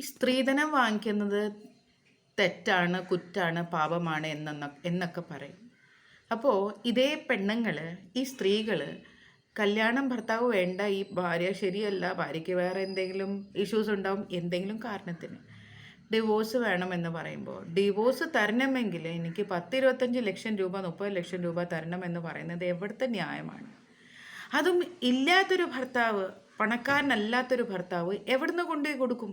ഈ സ്ത്രീധനം വാങ്ങിക്കുന്നത് തെറ്റാണ് കുറ്റാണ് പാപമാണ് എന്നെന്ന എന്നൊക്കെ പറയും. അപ്പോൾ ഇതേ പെണ്ണുങ്ങൾ ഈ സ്ത്രീകൾ കല്യാണം ഭർത്താവ് വേണ്ട ഈ ഭാര്യ ശരിയല്ല ഭാര്യയ്ക്ക് വേറെ എന്തെങ്കിലും ഇഷ്യൂസ് ഉണ്ടാവും എന്തെങ്കിലും കാരണത്തിന് ഡിവോഴ്സ് വേണമെന്ന് പറയുമ്പോൾ ഡിവോഴ്സ് തരണമെങ്കിൽ എനിക്ക് പത്ത് ഇരുപത്തഞ്ച് ലക്ഷം രൂപ മുപ്പത് ലക്ഷം രൂപ തരണമെന്ന് പറയുന്നത് എവിടുത്തെ ന്യായമാണ്? അതും ഇല്ലാത്തൊരു ഭർത്താവ് പണക്കാരനല്ലാത്തൊരു ഭർത്താവ് എവിടുന്ന് കൊണ്ടുപോയി കൊടുക്കും?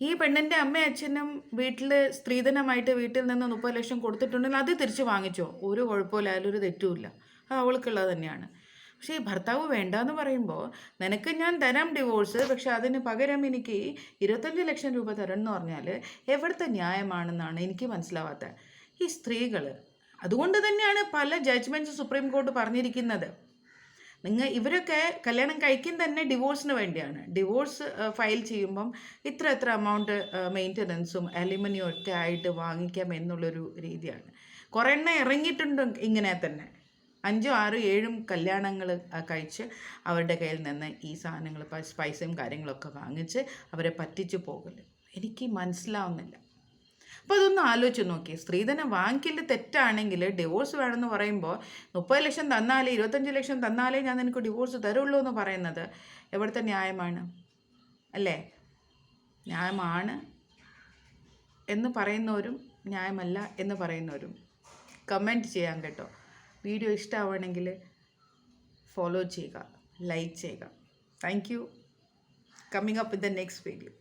ഈ പെണ്ണിന്റെ അമ്മയും അച്ഛനും വീട്ടിൽ സ്ത്രീധനമായിട്ട് വീട്ടിൽ നിന്ന് മുപ്പത് ലക്ഷം കൊടുത്തിട്ടുണ്ടെങ്കിൽ അത് തിരിച്ചു വാങ്ങിച്ചോ? ഒരു കുഴപ്പമില്ല അതിലൊരു തെറ്റുമില്ല. അത് അവൾക്കുള്ളത് തന്നെയാണ്. പക്ഷേ ഈ ഭർത്താവ് വേണ്ടാന്ന് പറയുമ്പോൾ നിനക്ക് ഞാൻ തരാം ഡിവോഴ്സ് പക്ഷെ അതിന് പകരം എനിക്ക് ഇരുപത്തഞ്ച് ലക്ഷം രൂപ തരണം എന്ന് പറഞ്ഞാൽ എവിടുത്തെ ന്യായമാണെന്നാണ് എനിക്ക് മനസ്സിലാവാത്തത്. ഈ സ്ത്രീകൾ അതുകൊണ്ട് തന്നെയാണ് പല ജഡ്ജ്മെന്റ്സ് സുപ്രീം കോർട്ട് പറഞ്ഞിരിക്കുന്നത്. നിങ്ങൾ ഇവരൊക്കെ കല്യാണം കഴിക്കും തന്നെ ഡിവോഴ്സിന് വേണ്ടിയാണ്. ഡിവോഴ്സ് ഫയൽ ചെയ്യുമ്പം ഇത്ര എത്ര എമൗണ്ട് മെയിന്റനൻസും അലിമനിയും ഒക്കെ ആയിട്ട് വാങ്ങിക്കാം എന്നുള്ളൊരു രീതിയാണ്. കുറേ എണ്ണം ഇറങ്ങിയിട്ടുണ്ട് ഇങ്ങനെ തന്നെ. അഞ്ചും ആറും ഏഴും കല്യാണങ്ങൾ കഴിച്ച് അവരുടെ കയ്യിൽ നിന്ന് ഈ സാധനങ്ങൾ പൈസയും കാര്യങ്ങളൊക്കെ വാങ്ങിച്ച് അവരെ പറ്റിച്ചു പോകൽ. എനിക്ക് മനസ്സിലാവുന്നില്ല. അപ്പോൾ അതൊന്ന് ആലോചിച്ച് നോക്കി. സ്ത്രീധനം വാങ്ങിക്കൽ തെറ്റാണെങ്കിൽ ഡിവോഴ്സ് വേണമെന്ന് പറയുമ്പോൾ മുപ്പത് ലക്ഷം തന്നാലേ ഇരുപത്തഞ്ച് ലക്ഷം തന്നാലേ ഞാൻ നിനക്ക് ഡിവോഴ്സ് തരുള്ളൂ എന്ന് പറയുന്നത് എവിടുത്തെ ന്യായമാണ്? അല്ലേ? ന്യായമാണ് എന്ന് പറയുന്നവരും ന്യായമല്ല എന്ന് പറയുന്നവരും. കമന്റ് ചെയ്യാൻ കേട്ടോ. വീഡിയോ ഇഷ്ടമാവണമെങ്കിൽ ഫോളോ ചെയ്യുക ലൈക്ക് ചെയ്യുക. Thank you coming up in the next video